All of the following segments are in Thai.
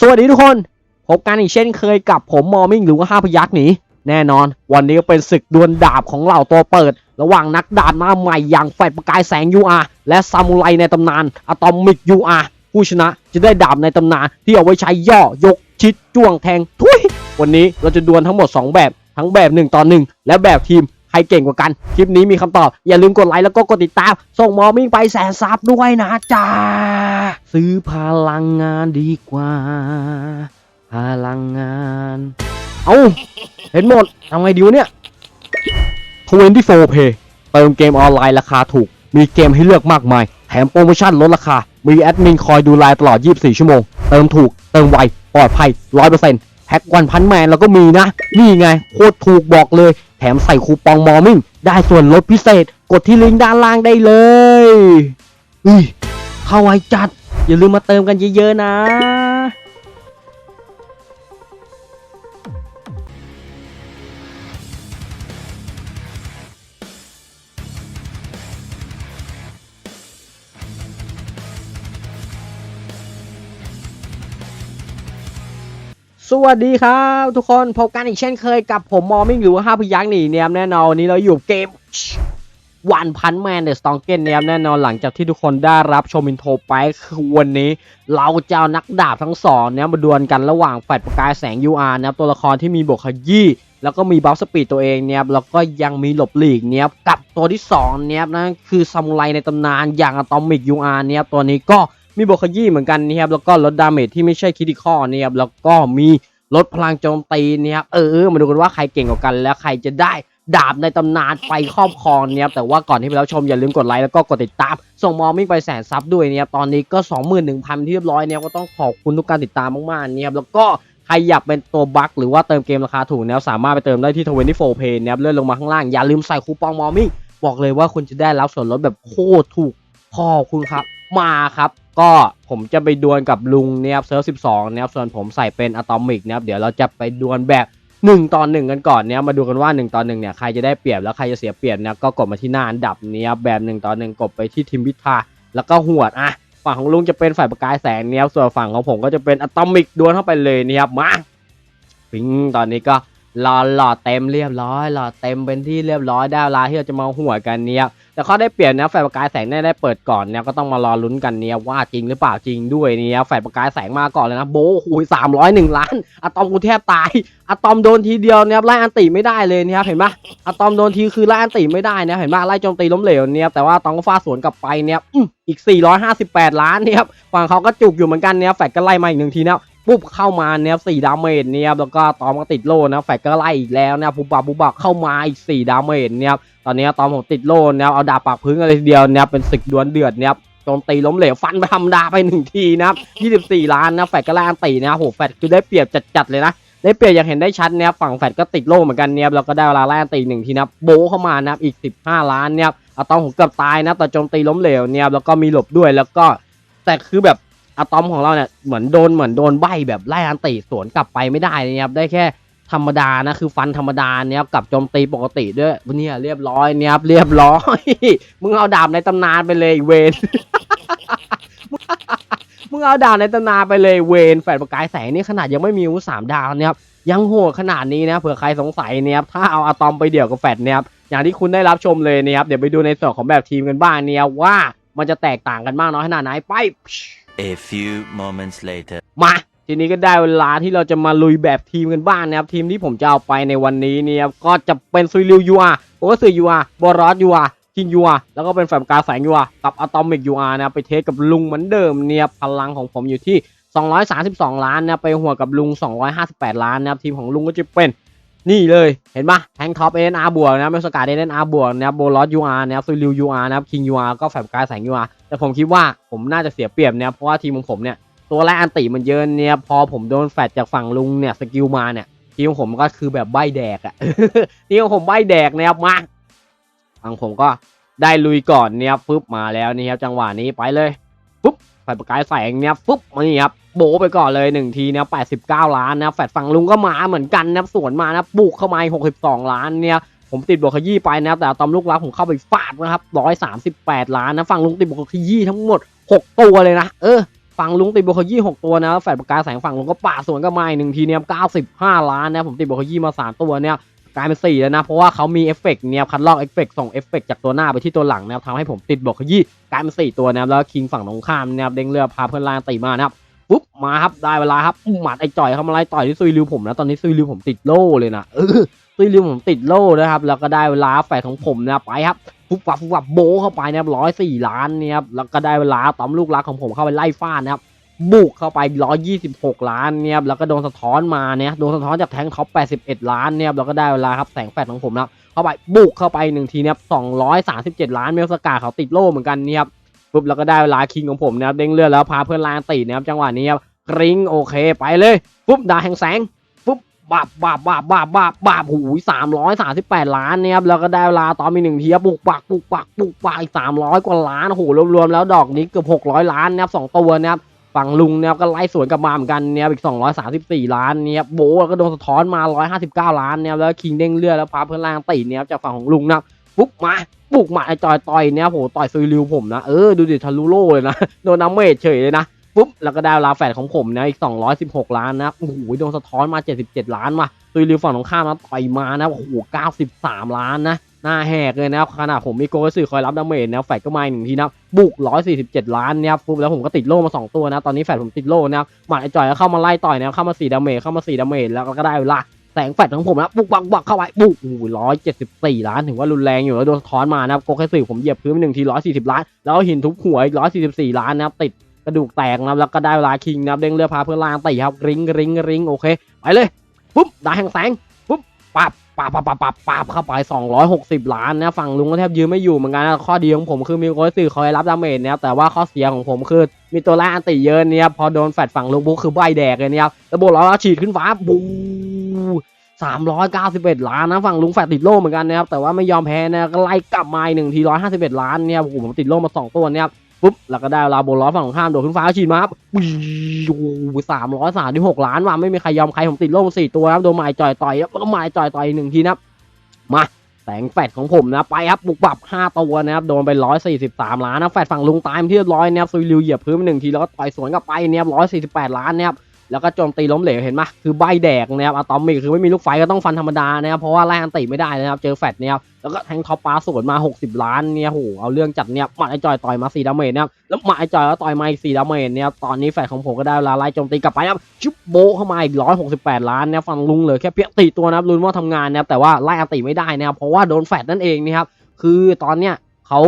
สวัสดีทุกคน พบกันอีกเช่นเคยกับผมมอมิงหรือว่าห้าพยักหนีแน่นอน วันนี้ก็เป็นศึกดวลดาบของเหล่าตัวเปิด ระหว่างนักดาบหน้าใหม่อย่างแฟประกายแสง UR และซามูไรในตำนานอะตอมิก UR ผู้ชนะจะได้ดาบในตำนานที่เอาไว้ใช้ย่อยกชิดจ้วงแทงทุยวันนี้เราจะดวลทั้งหมด 2 แบบทั้งแบบ 1 ต่อ 1 และแบบทีม ครเก่งกว่ากัน คลิปนี้มีคำตอบ อย่าลืมกดไลค์แล้วก็กดติดตาม ส่งมอมิ่งไปแสนซับด้วยนะจ๊ะซื้อพลังงานดีกว่า พลังงาน เอาเห็นหมดทำไงดีวะเนี่ย24 Pay เติมเกมออนไลน์ราคาถูก มีเกมให้เลือกมากมาย แถมโปรโมชั่นลดราคา มีแอดมินคอยดูแลตลอด 24 ชั่วโมง เติมถูก เติมไว ปลอดภัย 100% แพ็กวันพันแมนเราก็มีนะ นี่ไง โคตรถูกบอกเลย แถมใส่คูปองมอร์มิ่ง ได้ส่วนลดพิเศษ กดที่ลิงก์ด้านล่างได้เลยอุ้ยเข้าไวจัด อย่าลืมมาเติมกันเยอะๆนะ วัสดีครับทุกคนพบกันอีกเช่นเคยกับผมมอมิ่งหรือว่าห้าพยักหนีเนี่ยแน่นอนนนี้เราอยู่เกมวันพันแมนเดอะสตองเกนเนี่ยแน่นอนหลังจากที่ทุกคนได้รับชมอินโทรไปคือวันนี้ เราจะเอานักดาบทั้งสองเนี่ยมาดวลกันระหว่างแฟดประกายแสง UR นะครับตัวละครที่มีบวกขยี้แล้วก็มีบัฟสปีดตัวเองเนี่ยแล้วก็ยังมีหลบหลีกเนี่ยกับตัวที่สองเนี่ยนั่นคือซามูไรในตำนานอย่างอะตอมิก UR เนี่ยตัวนี้ก็ มีบวกขยี้เหมือนกันนะครับแล้วก็ลดดาเมจที่ไม่ใช่คิดิคอนะครับแล้วก็มีลดพลังโจมตีนะครับเออมาดูกันว่าใครเก่งกว่ากันและใครจะได้ดาบในตำนานไปครอบครองเนะครับแต่ว่าก่อนที่ไปแล้วชมอย่าลืมกดไลค์แล้วก็กดติดตาม ส่งมอมิ่งไปแสนซับด้วยเนะครับตอนนี้ก็ 21,000 ที่เรียบร้อยเนี่ยก็ต้องขอบคุณทุกการติดตามมากๆนะครับแล้วก็ใครอยากเป็นตัวบัคหรือว่าเติมเกมราคาถูกเนะครับสามารถไปเติมได้ที่ 24 Pay นะครับเลื่อนลงมาข้างล่างอย่าลืมใส่คูปองมอมิ่งบอกเลยว่าคุณจะได้รับส่วนลดแบบโคตรถูกขอบคุณครับมาครับ ก็ผมจะไปดวลกับลุงเนี่ยครับเซิร์ฟ12นะครับส่วนผมใส่เป็นอะตอมิกนะครับเดี๋ยวเราจะไปดวลแบบ1ต่อ1กันก่อนเนี่ยมาดูกันว่า 1ต่อ1เนี่ยใครจะได้เปรียบแล้วใครจะเสียเปรียบนะครับก็กดมาที่หน้าอันดับเนี่ยแบบ1ต่อ1กดไปที่ทีมพิธาแล้วก็หวดอะฝั่งของลุงจะเป็นฝ่ายประกายแสงเนี่ยครับส่วนฝั่งของผมก็จะเป็นอะตอมิกดวลเข้าไปเลยเนี่ยครับมาปิงตอนนี้ก็รอหล่อเต็มเรียบร้อยหล่อเต็มเป็นที่เรียบร้อยได้เวลาที่เราจะมาหัวดกันเนี่ย แต่ข้อได้เปลี่ยนนะแฟลประกายแสงได้ได้เปิดก่อนเนี่ยก็ต้องมารอลุ้นกันเนี่ยว่าจริงหรือเปล่าจริงด้วยเนี่ยแฟลประกายแสงมาก่อนเลยนะโบหุยสามร้อยหนึ่งล้านอะตอมกูแทบตายอะตอมโดนทีเดียวเนี่ยไล่อันติไม่ได้เลยเนี่ยเห็นปะอะตอมโดนทีคือไล่อันติไม่ได้นะเห็นปะไล่โจมตีล้มเหลวเนี่ยแต่ว่าตองก็ฟาดสวนกลับไปเนี่ยอีก 458 ล้านเนี่ยครับฝั่งเขาก็จุกอยู่เหมือนกันเนี่ยแฟลก็ไล่มาอีกหนึ่งทีเนี่ย ปุ๊บเข้ามาเนี่ยสี่ดาเมจเนี่ยแล้วก็ตอมก็ติดโล่นะแฟลชก็ไล่อีกแล้วนี่ยปุบปับปุบปับเข้ามาอีกสี่ดาเมจเนี่ยตอนนี้ตอนผมติดโล่นะเอาดาบปากพึ่งอะไรทีเดียวเนะครับเป็นศึกดวลเดือดเนะครับโจมตีล้มเหลวฟันไปธรรมดาไปหนึ่งทีนะครับ 24 ล้านนะแฟดก็ล่นตีนะโหแฟดคือได้เปรียบจัดๆเลยนะ ได้เปรียบอย่างเห็นได้ชัดเนะครับฝั่งแฟดก็ติดโล่เหมือนกันเนี่ยแล้วก็ได้เวลาล่นตีหนึ่งทีนะโบเข้ามานะครับอีก 15 ล้านเนี่ยอะตอมผมเกือบตายนะแต่โจมตีล้มเหลวเนี่ยแล้วก็มีหลบด้วยแล้วก็แต่คือแบบ อะตอมของเราเนี่ยเหมือนโดนเหมือนโดนใบแบบไล่อันตีสวนกลับไปไม่ได้นะครับได้แค่ธรรมดานะคือฟันธรรมดาเนี่ยกับโจมตีปกติด้วยเนี่ยเรียบร้อยเนี่ยครับเรียบร้อย มึงเอาดาบในตำนานไปเลยเวนมึงเอาดาบในตำนานไปเลยเวนแฝดประกายแสงนี่ขนาดยังไม่มีอาวุธสามดาวเนี่ยครับยังโหดขนาดนี้นะเผื่อใครสงสัยเนี่ยครับถ้าเอาอะตอมไปเดี่ยวกับแฟดเนี่ยครับอย่างที่คุณได้รับชมเลยเนี่ยครับเดี๋ยวไปดูในส่วนของแบบทีมกันบ้างเนี่ยว่ามันจะแตกต่างกันมากน้อยขนาดไหนไป A few moments later. มา ทีนี้ก็ได้เวลาที่เราจะมาลุยแบบทีมกันบ้างนะครับ ทีมที่ผมจะเอาไปในวันนี้เนี่ยก็จะเป็นซุยริวยูอาร์โอเวอร์ซุยยูอาร์บอรอสยูอาร์คิงยูอาร์แล้วก็เป็นแฟมกาแสงยูอาร์กับอะตอมิกยูอาร์นะครับไปเทสกับลุงเหมือนเดิมเนี่ยพลังของผมอยู่ที่ 232 ล้านนะไปหัวกับลุง 258 ล้านนะครับทีมของลุงก็จะเป็น นี่เลยเห็นปะแทงท็อปเอ็นอาร์บวกนะเมสกาเอ็นอาร์บวกนะครับโบลอสยูอาร์นะครับซุยริวยูอาร์นะครับคิงยูอาร์ก็แฟมกายแสงยูอาร์แต่ผมคิดว่าผมน่าจะเสียเปรียบเนี่ยเพราะว่าทีมของผมเนี่ยตัวแรกอันติมันเยอะเนี่ยพอผมโดนแฟดจากฝั่งลุงเนี่ยสกิลมาเนี่ยทีมของผมก็คือแบบใบแดกอะทีมของผมใบแดกนะครับมาฝั่งผมก็ได้ลุยก่อนเนี่ยปุ๊บมาแล้วนี่ครับจังหวะนี้ไปเลยปุ๊บ ไฟประกายแสงเนี่ยปุ๊บมานี่ครับโบไปก่อนเลยหนึ่งทีเนี่ยแปดสิบเก้าล้านนะแฟดฝั่งลุงก็มาเหมือนกันนะสวนมานะบุกเข้ามาหกสิบสองล้านเนี่ยผมติดบวกขยี้ไปนะแต่ตอมลูกรักผมเข้าไปฟาดนะครับร้อยสามสิบแปดล้านนะฝั่งลุงติดบวกขยี้ทั้งหมดหกตัวเลยนะเออฝั่งลุงติดโบคยี่หกตัวนะแฟดประกายแสงฝั่งลุงก็ป่าสวนกับมาอีกหนึ่งทีเนี่ยเก้าสิบห้าล้านนะผมติดโบคยี่มาสามตัวเนี่ย กลายเป็นสี่แล้วนะ เพราะว่าเขามีเอฟเฟกต์เนี่ยคัดลอกเอฟเฟกต์ส่งเอฟเฟกต์จากตัวหน้าไปที่ตัวหลังนะครับทำให้ผมติดโบคยี่กลายเป็นสี่ตัวนะครับแล้วคิงฝั่งตรงข้ามเนี่ยเด้งเรือพาเพื่อนล่างตีมานะครับปุ๊บมาครับได้เวลาครับหมัดไอ้จ่อยเข้ามาไล่ต่อยที่ซุยริวผมนะตอนนี้ซุยริวผมติดโล่เลยนะเออซุยริวผมติดโล่นะครับแล้วก็ได้เวลาแฝดของผมนะไปครับฟุบฟับฟุบฟับโบเข้าไปนะครับร้อยสี่ล้านเนี่ยครับแล้วก็ได้เวลาตอมลูกรักของผมเข้าไปไล่ฟาดนะครับ บุกเข้าไปร้อยยี่สิบหกล้านเนี่ยแล้วก็โดนสะท้อนมาเนี่ยโดนสะท้อนจากแทงท็อปแปดสิบเอ็ดล้านเนี่ยแล้วก็ได้เวลาครับแสงแฟดของผมนะครับเข้าไปบุกเข้าไปหนึ่งทีเนี่ยสองร้อยสามสิบเจ็ดล้านเมลสกาเขาติดโล่เหมือนกันเนี่ยครับปุ๊บแล้วก็ได้เวลาคิงของผมนะครับเด้งเลือดแล้วพาเพื่อนลานตีนะครับจังหวะนี้ครับกริ้งโอเคไปเลยปุ๊บดาแห่งแสงปุ๊บบาบบาบบาบบาบบาบบาบหูสามร้อยสามสิบแปดล้านเนี่ยครับแล้วก็ได้เวลาตอนมีหนึ่งทีครับปุกปักปุกปักปุกปักอีกสามร้อยกว่าล้านโอ้โหรวมๆแล้วดอกนี้เกือบหกร้อยล้านนะครับสองตัวนะครับ ฝั่งลุงนะครับก็ไล่สวนกลับมาเหมือนกันเนี่ยอีกสองร้อยสามสิบสี่ล้านเนี่ยโบก็โดนสะท้อนมาร้อยห้าสิบเก้าล้านเนี่ยแล้วคิงเด้งเลือดแล้วพาเพื่อนล่างตีเนี่ยจากฝั่งของลุงนะปุ๊บมาปุกมาไอจอยต่อยเนี่ยโหต่อยซุยริวผมนะเออดูดิทะลุโล่เลยนะโดนน้ำเมจเฉยเลยนะปุ๊บแล้วก็ได้เวลาแฟดของผมนะอีก 216 ล้านนะโอ้โหโดนสะท้อนมา 77 ล้านว่ะตุยริวฝั่งตรงข้ามนะต่อยมานะโอ้โห93 ล้านนะ หน้าแหกเลยนะครับขนาดผมมีโกสื่อคอยรับดาเมจนะแฟดก็มาหนึ่งทีนะบุก 147 ล้านเนี่ยปุ๊บแล้วผมก็ติดโล่มา 2 ตัวนะ ตอนนี้แฟดผมติดโล่นะหมัดไอจ่อยก็เข้ามาไล่ต่อยนะเข้ามา4ดาเมจเข้ามา4ดาเมจแล้วก็ได้เวลาแสงแฟดของผมนะบุกบักบักเข้าไปบุกโอ้โห174ล้านถือว่ารุนแรงอยู่แล้วโดนท้อนมานะโกแคสื่อผมเหยียบพื้นไปหนึ่งที140ล้าน แล้วหินทุบหัวอีก144ล้านนะครับติดกระดูกแตกนะครับแล้วก็ได้เวลาคิงนะครับเด้งเรือพาเพื่อนล่างตีครับริงริงริงโอเคไปเลยปุ๊บดาแห่งแสงปุ๊บปับ ปับปับปับปับปับเข้าไป 260 ล้านนะฝั่งลุงก็แทบยืนไม่อยู่เหมือนกันนะข้อดีของผมคือมีโกยสื่อคอยรับดาเมจนะครับแต่ว่าข้อเสียของผมคือมีตัวแรกอันติเยอะเนี่ยพอโดนแฟดฝั่งลุงบุ๊กคือใบแดกเลยเนี่ยครับแล้วโบล้อฉีดขึ้นฟ้าบูสามร้อยเก้าสิบเอ็ดล้านนะฝั่งลุงแฟดติดโล่เหมือนกันนะครับแต่ว่าไม่ยอมแพ้นะก็ไล่กลับมาอีกหนึ่งทีร้อยห้าสิบเอ็ดล้านเนี่ยผมติดโล่มาสองตัวเนี่ย ปุ๊บแล้วก็ได้เวลาโบล้อฝั่งของข้ามโดดขึ้นฟ้าฉีดมาครับวิ่งสามร้อยสามที่หกล้านว่ะไม่มีใครยอมใครผมติดโล่งสี่ตัวครับโดนหมายจ่อยต่อยแล้วก็หมายจ่อยต่อยหนึ่งทีนะมาแสงแฟดของผมนะไปครับบุกปรับห้าตัวนะครับโดนไปร้อยสี่สิบสามล้านนะแฟดฝั่งลุงตายเป็นที่เรียบร้อยนะครับซุยริวเหยียบพื้นหนึ่งทีแล้วก็ต่อยสวนกลับไปเนี่ยร้อยสี่สิบแปดล้านนะครับ แล้วก็โจมตีล้มเหลวเห็นไหมคือใบแดกนะครับอะตอมมิกคือไม่มีลูกไฟก็ต้องฟันธรรมดานะครับเพราะว่าแรงอันติไม่ได้นะครับเจอแฟดเนี่ยแล้วก็แทงท็อปปาสวนมา 60 ล้านเนี่ยโหเอาเรื่องจัดเนี่ยหมัดไอจอยต่อยมา4ดาเมจนะครับแล้วหมัดไอจอยก็ต่อยมาอีก4ดาเมจเนี่ยตอนนี้แฟนของผมก็ได้เวลาไล่โจมตีกลับไปนะครับชุบโบเข้ามาอีก 168 ล้านเนี่ยฝั่งลุงเลยแค่เพียงตีตัวนะครับลุนว่าทำงานนะครับแต่ว่าไล่อันติไม่ได้นะครับเพราะว่าโดนแฟดนั่นเองนะครับคือตอนเนี้ยเขา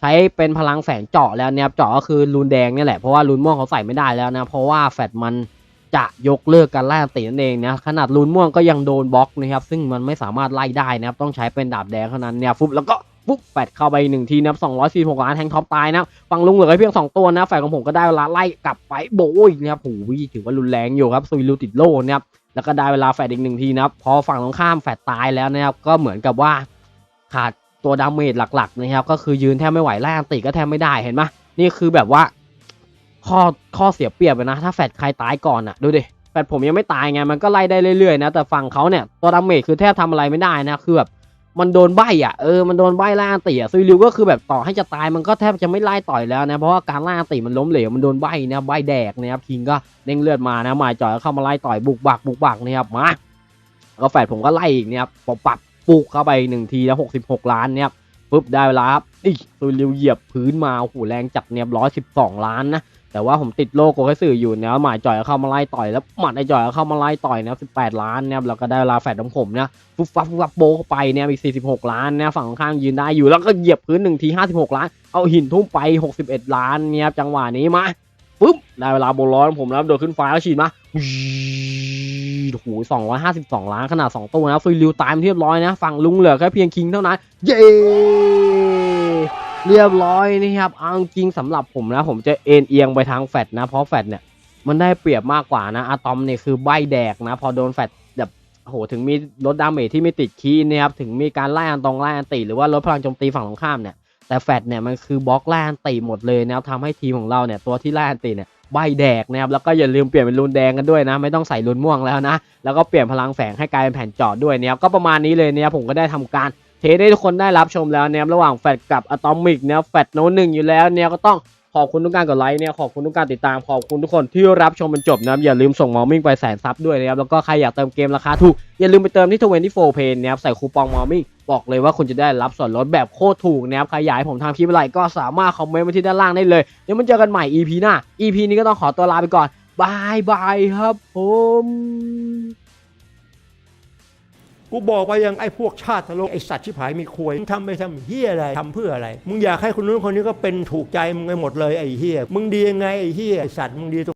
ใช้เป็นพลังแสงเจาะแล้วเนี่ยครับเจาะก็คือรูนแดงนี่แหละเพราะว่ารูนม่วงเขาใส่ไม่ได้แล้วนะเพราะว่าแฟดมัน จะยกเลิกการไล่อันตินั่นเองนะขนาดลูนม่วงก็ยังโดนบล็อกนะครับซึ่งมันไม่สามารถไล่ได้นะครับต้องใช้เป็นดาบแดงเท่านั้นเนี่ยฟุบแล้วก็ปุ๊บแปดเข้าไปหนึ่งทีนะครับ246ล้านแทงท็อปตายนะฝั่งลุงเหลือเพียง2ตัวนะฝ่ายของผมก็ได้เวลาไล่กลับไปโบยนะครับโอ้โหถือว่ารุนแรงอยู่ครับซุยลูติดโล่นะครับแล้วก็ได้เวลาแฟดอีกหนึ่งทีนะครับพอฝั่งตรงข้ามแฟดตายแล้วนะครับก็เหมือนกับว่าขาดตัวดาเมจหลักๆนะครับก็คือยืนแทบไม่ไหวไล่อันติก็แทบไม่ได้เห็นไหมนี่คือแบบว่า ข้อข้อเสียเปรียบเลยนะ ถ้าแฟดใครตายก่อนอะดูดิแฟดผมยังไม่ตายไงมันก็ไล่ได้เรื่อยๆนะแต่ฝั่งเขาเนี่ยตัวดาเมจคือแทบทำอะไรไม่ได้นะคือแบบมันโดนใบอะเออมันโดนใบล่าติอะซุยริวก็คือแบบต่อให้จะตายมันก็แทบจะไม่ไล่ต่อยแล้วนะเพราะว่าการล่าติมันล้มเหลวมันโดนใบนะใบแดกนะครับคิงก็เด้งเลือดมานะหมายจ่อยเข้ามาไล่ต่อยบุกบักบุกบักนะครับมาแล้วก็แฟดผมก็ไล่อีกเนี่ยครับปอบปับปุกเข้าไปหนึ่งทีแล้วหกสิบหกล้านเนี่ยปุ๊บได้เวลาครับอีซุยริวเหยียบพื้นมาโอ้โหแรงจัดเนี่ยร้อยสิบสองล้านนะ แต่ว่าผมติดโลโก้แค่สื่ออยู่เนี่ยหมายจ่อยเข้ามาไล่ต่อยแล้วหมัดไอจ่อยเข้ามาไล่ต่อยนะ18ล้านเนี่ยแล้วก็ได้เวลาแฟดของผมเนะฟุบฟับฟุบฟับโบเข้าไปเนี่ยอีก46ล้านเนี่ยฝั่งข้างยืนได้อยู่แล้วก็เหยียบพื้นหนึ่งที56ล้าน เอาหินทุ่มไป61ล้านเนี่ยจังหวะนี้มาปุ๊บได้เวลาโบร้อนผมแล้วโดดขึ้นฟ้าแล้วฉีดมาโอ้โห252ล้านขนาด2ตัวนะฟรีลิวตายเรียบร้อยนะฝั่งลุงเหลือแค่เพียงคิงเท่านั้น เย้ เรียบร้อยนะครับเอาจริงๆสำหรับผมนะ ผมจะเอ็นเอียงไปทางแฟดนะ เพราะแฟดเนี่ยมันได้เปรียบมากกว่านะอะตอมเนี่ยคือใบแดกนะ พอโดนแฟดแบบโหถึงมีลดดาเมจที่ไม่ติดคีนะครับถึงมีการไล่อันตรงไล่อันติหรือว่าลดพลังโจมตีฝั่งตรงข้ามเนี่ยแต่แฟดเนี่ยมันคือบล็อกไล่อันติหมดเลยนะครับทำให้ทีมของเราเนี่ยตัวที่ไล่อันติเนี่ยใบแดกนะครับแล้วก็อย่าลืมเปลี่ยนเป็นรูนแดงกันด้วยนะ ไม่ต้องใส่รูนม่วงแล้วนะ แล้วก็เปลี่ยนพลังแฝงให้กลายเป็นแผ่นจอดด้วยเนี่ยก็ประมาณนี้เลยเนี่ยผมก็ได้ทำการ เทสให้ทุกคนได้รับชมแล้วเนี่ยระหว่างแฟดกับอะตอมิกเนี่ยแฟดโน้ตหนึ่งอยู่แล้วเนี่ยก็ต้องขอบคุณทุกการกดไลค์เนี่ยขอบคุณทุกการติดตามขอบคุณทุกคนที่รับชมจนจบนะครับอย่าลืมส่งมอมิ่งไปแสนซับด้วยนะครับแล้วก็ใครอยากเติมเกมราคาถูกอย่าลืมไปเติมที่24 Pay นะครับใส่คูปองมอมิ่งบอกเลยว่าคุณจะได้รับส่วนลดแบบโคตรถูกนะครับใครอยากให้ผมทำคลิปอะไรก็สามารถคอมเมนต์ไว้ที่ด้านล่างได้เลยเดี๋ยวมันเจอกันใหม่ EP หน้า EP นี้ก็ต้องขอตัวลาไปก่อนบายบายครับผม กูบอกไปยังไอ้พวกชาติทะโลกไอ้สัตว์ชิบหายมีควยมึงทำไปทำเฮียอะไรทำเพื่ออะไร มึงอยากให้คนนู้นคนนี้ก็เป็นถูกใจมึงไปหมดเลยไอ้เฮียมึงดียังไงไอ้เฮียไอ้สัตว์มึงดีตรง